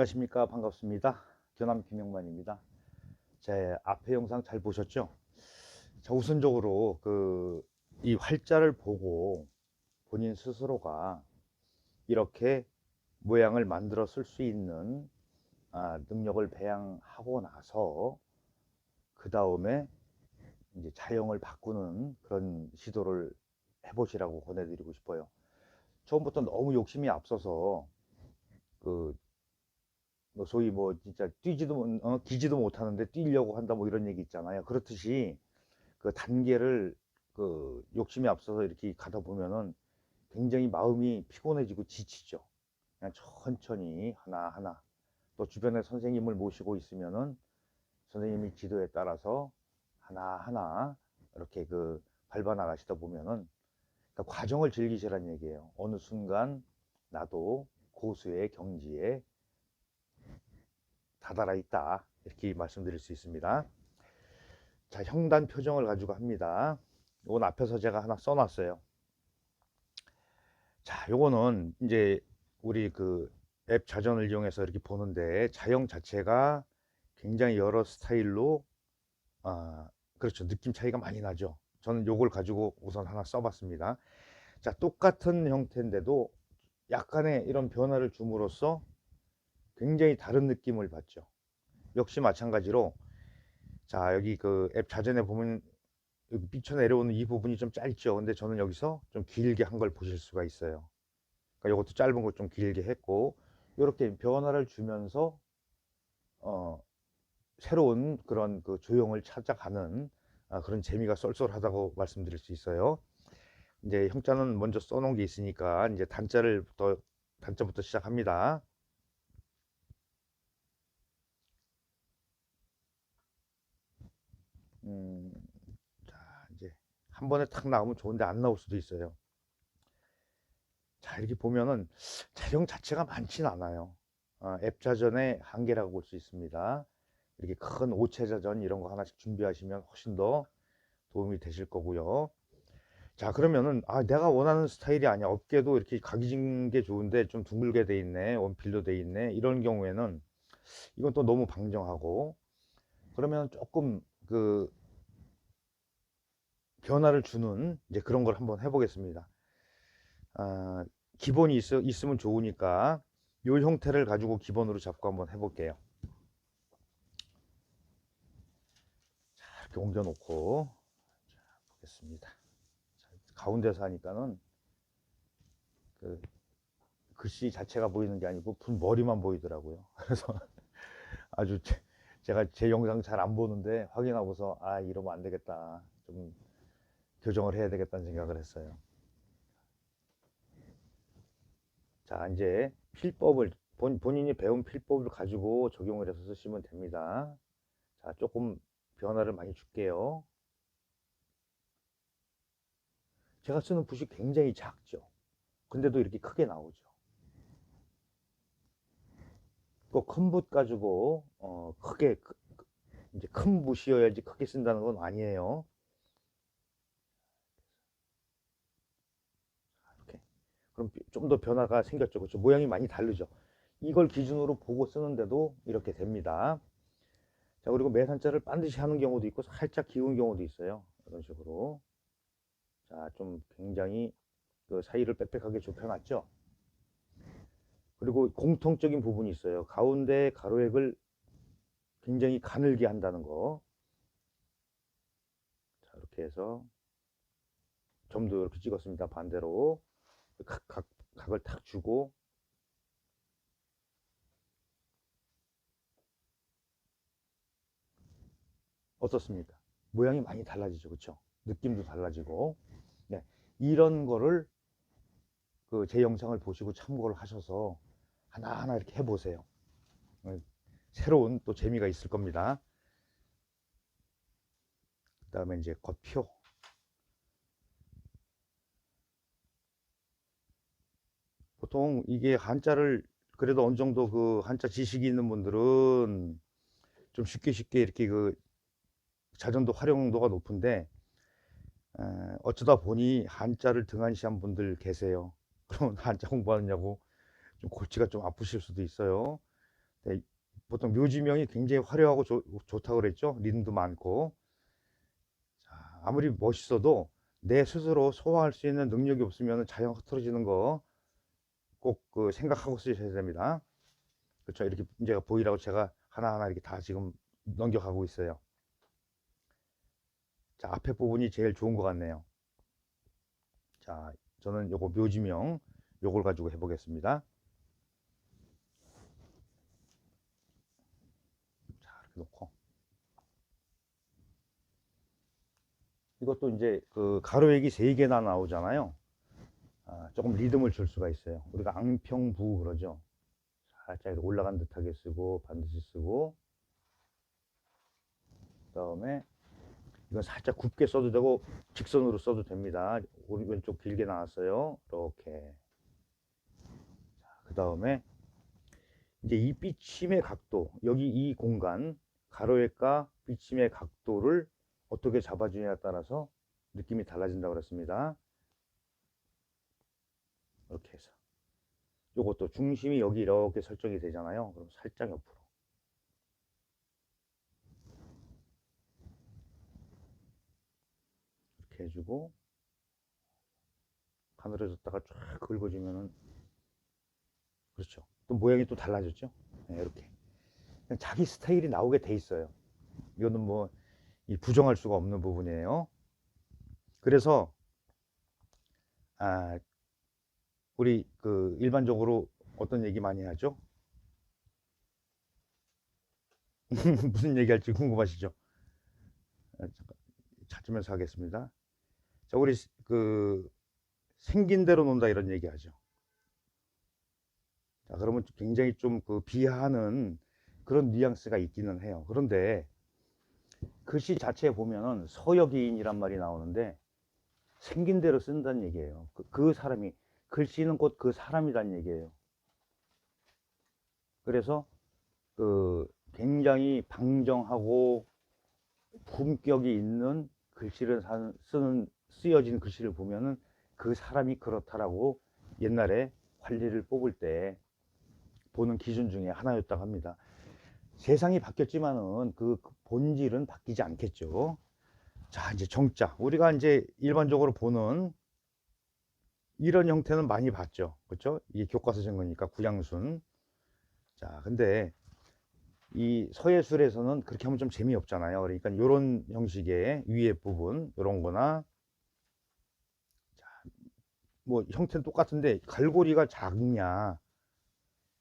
안녕하십니까. 반갑습니다. 견암 김영만입니다. 제 앞에 영상 잘 보셨죠? 자 우선적으로 그 이 활자를 보고 본인 스스로가 이렇게 모양을 만들어 쓸 수 있는 아, 능력을 배양하고 나서 그 다음에 이제 자형을 바꾸는 그런 시도를 해보시라고 권해드리고 싶어요. 처음부터 너무 욕심이 앞서서 그, 뭐 소위 뭐 진짜 뛰지도, 못- 어, 기지도 못하는데 뛰려고 한다 뭐 이런 얘기 있잖아요. 그렇듯이 그 단계를 그 욕심이 앞서서 이렇게 가다 보면은 굉장히 마음이 피곤해지고 지치죠. 그냥 천천히 하나하나 또 주변에 선생님을 모시고 있으면은 선생님이 지도에 따라서 하나하나 이렇게 그 밟아 나가시다 보면은 그러니까 과정을 즐기시라는 얘기예요. 어느 순간 나도 고수의 경지에 다다라 있다. 이렇게 말씀드릴 수 있습니다. 자, 형단 표정을 가지고 합니다. 이건 앞에서 제가 하나 써놨어요. 자, 요거는 이제 우리 그 앱 자전을 이용해서 이렇게 보는데 자형 자체가 굉장히 여러 스타일로 아, 그렇죠. 느낌 차이가 많이 나죠. 저는 요걸 가지고 우선 하나 써봤습니다. 자, 똑같은 형태인데도 약간의 이런 변화를 줌으로써 굉장히 다른 느낌을 받죠. 역시 마찬가지로 자 여기 그 앱 자전에 보면 여기 미쳐 내려오는 이 부분이 좀 짧죠. 근데 저는 여기서 좀 길게 한 걸 보실 수가 있어요. 그러니까 이것도 짧은 거좀 길게 했고 이렇게 변화를 주면서 어 새로운 그런 그 조형을 찾아가는 아, 그런 재미가 쏠쏠하다고 말씀드릴 수 있어요. 이제 형자는 먼저 써놓은 게 있으니까 이제 단자를 부터 단자부터 시작합니다. 음, 자 이제 한 번에 탁 나오면 좋은데 안 나올 수도 있어요. 자 이렇게 보면은 자형 자체가 많진 않아요. 어, 앱 자전의 한계라고 볼 수 있습니다. 이렇게 큰 오체 자전 이런 거 하나씩 준비하시면 훨씬 더 도움이 되실 거고요. 자 그러면은 아 내가 원하는 스타일이 아니야 어깨도 이렇게 각진 게 좋은데 좀 둥글게 돼 있네 원필로 돼 있네 이런 경우에는 이건 또 너무 방정하고 그러면 조금 그 변화를 주는 이제 그런 걸 한번 해보겠습니다 아, 기본이 있, 있으면 좋으니까 이 형태를 가지고 기본으로 잡고 한번 해볼게요 자 이렇게 옮겨 놓고 자, 보겠습니다 가운데서 하니까는 그 글씨 자체가 보이는 게 아니고 분 머리만 보이더라고요. 그래서 아주 제, 제가 제 영상 잘 안 보는데 확인하고서 아 이러면 안 되겠다. 좀 교정을 해야 되겠다는 생각을 했어요. 자 이제 필법을 본, 본인이 배운 필법을 가지고 적용을 해서 쓰시면 됩니다. 자 조금 변화를 많이 줄게요. 제가 쓰는 붓이 굉장히 작죠. 근데도 이렇게 크게 나오죠. 꼭 큰 붓 가지고 어, 크게 크- 이제 큰 붓이어야지 크게 쓴다는 건 아니에요. 이렇게 그럼 좀 더 변화가 생겼죠. 그렇죠? 모양이 많이 다르죠. 이걸 기준으로 보고 쓰는데도 이렇게 됩니다. 자 그리고 매산자를 반드시 하는 경우도 있고 살짝 기운 경우도 있어요. 이런 식으로. 자, 좀 굉장히 그 사이를 빽빽하게 좁혀놨죠. 그리고 공통적인 부분이 있어요. 가운데 가로액을 굉장히 가늘게 한다는 거. 자, 이렇게 해서 점도 이렇게 찍었습니다. 반대로 각, 각, 각을 탁 주고 어떻습니까? 모양이 많이 달라지죠. 그렇죠? 느낌도 달라지고 네, 이런 거를 그 제 영상을 보시고 참고를 하셔서 하나하나 이렇게 해보세요. 어, 새로운 또 재미가 있을 겁니다. 그 다음에 이제 겉표. 보통 이게 한자를 그래도 어느 정도 그 한자 지식이 있는 분들은 좀 쉽게 쉽게 이렇게 그 자전도 활용도가 높은데 에, 어쩌다 보니 한자를 등한시한 분들 계세요. 그러면 한자 공부하느냐고 좀 골치가 좀 아프실 수도 있어요. 네, 보통 묘지명이 굉장히 화려하고 좋, 좋다고 그랬죠. 린도 많고. 자, 아무리 멋있어도 내 스스로 소화할 수 있는 능력이 없으면 자연 흐트러지는 거 꼭 그 생각하고 쓰셔야 됩니다. 그렇죠. 이렇게 문제가 보이라고 제가 하나하나 이렇게 다 지금 넘겨가고 있어요. 자, 앞에 부분이 제일 좋은 것 같네요. 자, 저는 요거 묘지명 요걸 가지고 해보겠습니다. 자, 이렇게 놓고. 이것도 이제 그 가로액이 3개나 나오잖아요. 아, 조금 리듬을 줄 수가 있어요. 우리가 앙평부 그러죠. 살짝 올라간 듯하게 쓰고 반드시 쓰고 그 다음에 이건 살짝 굽게 써도 되고 직선으로 써도 됩니다. 오른 왼쪽 길게 나왔어요. 이렇게. 그 다음에 이제 이 삐침의 각도, 여기 이 공간, 가로액과 삐침의 각도를 어떻게 잡아주냐에 따라서 느낌이 달라진다고 그랬습니다. 이렇게 해서. 요것도 중심이 여기 이렇게 설정이 되잖아요. 그럼 살짝 옆으로. 이렇게 해주고 가늘어졌다가 쫙 긁어주면은 그렇죠. 또 모양이 또 달라졌죠. 네, 이렇게 그냥 자기 스타일이 나오게 돼 있어요. 이거는 뭐이 부정할 수가 없는 부분이에요. 그래서 아 우리 그 일반적으로 어떤 얘기 많이 하죠? 무슨 얘기할지 궁금하시죠? 아, 찾으면서 하겠습니다. 자, 우리 그 생긴 대로 논다 이런 얘기하죠. 자, 그러면 굉장히 좀 그 비하하는 그런 뉘앙스가 있기는 해요. 그런데 글씨 자체에 보면은 서역이인이란 말이 나오는데 생긴 대로 쓴다는 얘기예요. 그, 그 사람이 글씨는 곧 그 사람이란 얘기예요. 그래서 그 굉장히 방정하고 품격이 있는 글씨를 사- 쓰는 쓰여진 글씨를 보면은 그 사람이 그렇다라고 옛날에 관리를 뽑을 때 보는 기준 중에 하나였다고 합니다. 세상이 바뀌었지만은 그 본질은 바뀌지 않겠죠. 자, 이제 정자. 우리가 이제 일반적으로 보는 이런 형태는 많이 봤죠. 그렇죠? 이게 교과서 정거니까 구양순. 자, 근데 이 서예술에서는 그렇게 하면 좀 재미없잖아요. 그러니까 이런 형식의 위에 부분, 이런 거나 자, 뭐 형태는 똑같은데 갈고리가 작냐,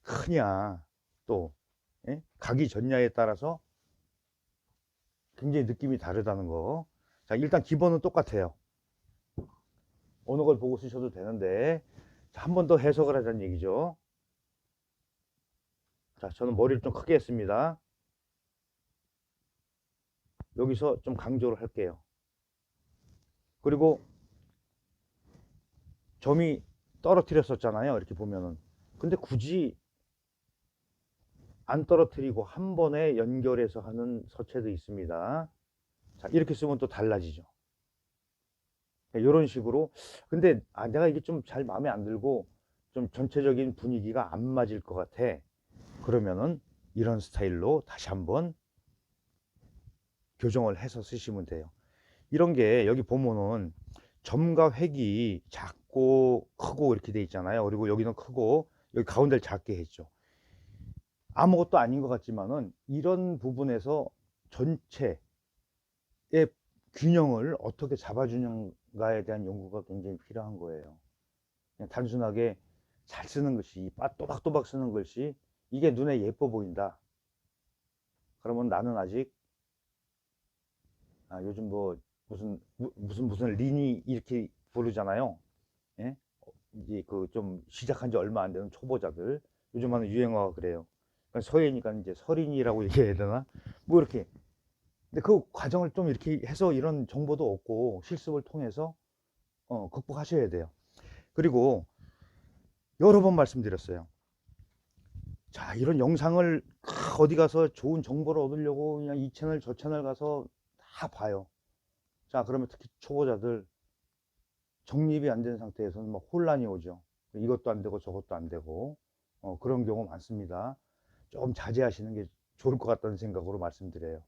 크냐, 또 예? 각이 졌냐에 따라서 굉장히 느낌이 다르다는 거. 자, 일단 기본은 똑같아요. 어느 걸 보고 쓰셔도 되는데 한 번 더 해석을 하자는 얘기죠. 자, 저는 머리를 좀 크게 했습니다. 여기서 좀 강조를 할게요. 그리고 점이 떨어뜨렸었잖아요. 이렇게 보면은. 근데 굳이 안 떨어뜨리고 한 번에 연결해서 하는 서체도 있습니다. 자, 이렇게 쓰면 또 달라지죠. 이런 식으로. 근데 아, 내가 이게 좀 잘 마음에 안 들고 좀 전체적인 분위기가 안 맞을 것 같아. 그러면은 이런 스타일로 다시 한번 교정을 해서 쓰시면 돼요. 이런 게 여기 보면은 점과 획이 작고 크고 이렇게 돼 있잖아요. 그리고 여기는 크고 여기 가운데를 작게 했죠. 아무것도 아닌 것 같지만은 이런 부분에서 전체의 균형을 어떻게 잡아주는가에 대한 연구가 굉장히 필요한 거예요. 그냥 단순하게 잘 쓰는 것이 빠- 또박또박 쓰는 것이 이게 눈에 예뻐 보인다. 그러면 나는 아직 아, 요즘 뭐 무슨 무- 무슨 무슨 린이 이렇게 부르잖아요. 예? 어, 이제 그 좀 시작한 지 얼마 안 되는 초보자들 요즘 하는 유행어가 그래요. 그러니까 서예니까 이제 서린이라고 얘기해야 되나? 뭐 이렇게. 근데 그 과정을 좀 이렇게 해서 이런 정보도 얻고 실습을 통해서 어, 극복하셔야 돼요. 그리고 여러 번 말씀드렸어요. 자, 이런 영상을 어디 가서 좋은 정보를 얻으려고 그냥 이 채널 저 채널 가서 다 봐요. 자, 그러면 특히 초보자들 정립이 안 된 상태에서는 막 혼란이 오죠. 이것도 안 되고 저것도 안 되고 어, 그런 경우 많습니다. 좀 자제하시는 게 좋을 것 같다는 생각으로 말씀드려요.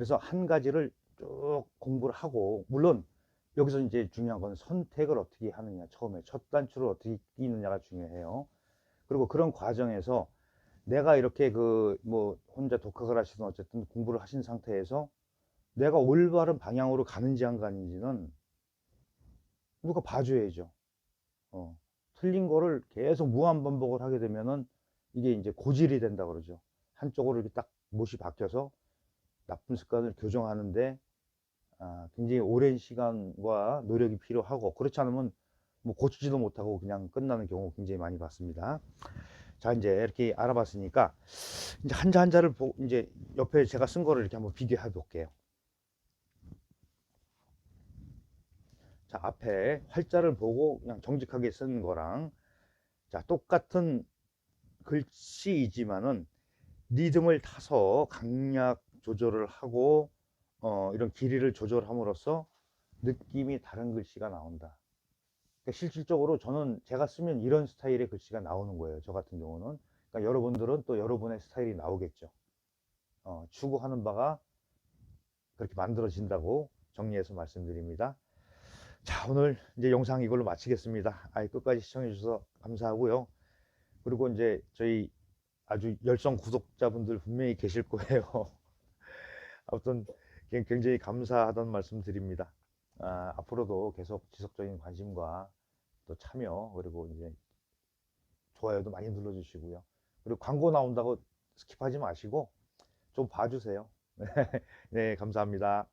그래서 한 가지를 쭉 공부를 하고 물론 여기서 이제 중요한 건 선택을 어떻게 하느냐 처음에 첫 단추를 어떻게 끼느냐가 중요해요. 그리고 그런 과정에서 내가 이렇게 그 뭐 혼자 독학을 하시든 어쨌든 공부를 하신 상태에서 내가 올바른 방향으로 가는지 안 가는지는 누가 봐줘야죠. 어, 틀린 거를 계속 무한 반복을 하게 되면은 이게 이제 고질이 된다 그러죠. 한쪽으로 이렇게 딱 못이 바뀌어서 나쁜 습관을 교정하는데 아, 굉장히 오랜 시간과 노력이 필요하고 그렇지 않으면 뭐 고치지도 못하고 그냥 끝나는 경우 굉장히 많이 봤습니다. 자 이제 이렇게 알아봤으니까 이제 한자 한자를 보 이제 옆에 제가 쓴 거를 이렇게 한번 비교해 볼게요. 자 앞에 활자를 보고 그냥 정직하게 쓴 거랑 자 똑같은 글씨이지만은 리듬을 타서 강약 조절을 하고 어, 이런 길이를 조절함으로써 느낌이 다른 글씨가 나온다. 그러니까 실질적으로 저는 제가 쓰면 이런 스타일의 글씨가 나오는 거예요. 저 같은 경우는. 그러니까 여러분들은 또 여러분의 스타일이 나오겠죠. 어, 추구하는 바가 그렇게 만들어진다고 정리해서 말씀드립니다. 자, 오늘 이제 영상 이걸로 마치겠습니다. 아이, 끝까지 시청해 주셔서 감사하고요. 그리고 이제 저희 아주 열성 구독자분들 분명히 계실 거예요. 아무튼 굉장히 감사하다는 말씀 드립니다. 아, 앞으로도 계속 지속적인 관심과 또 참여 그리고 이제 좋아요도 많이 눌러주시고요. 그리고 광고 나온다고 스킵하지 마시고 좀 봐주세요. 네, 감사합니다.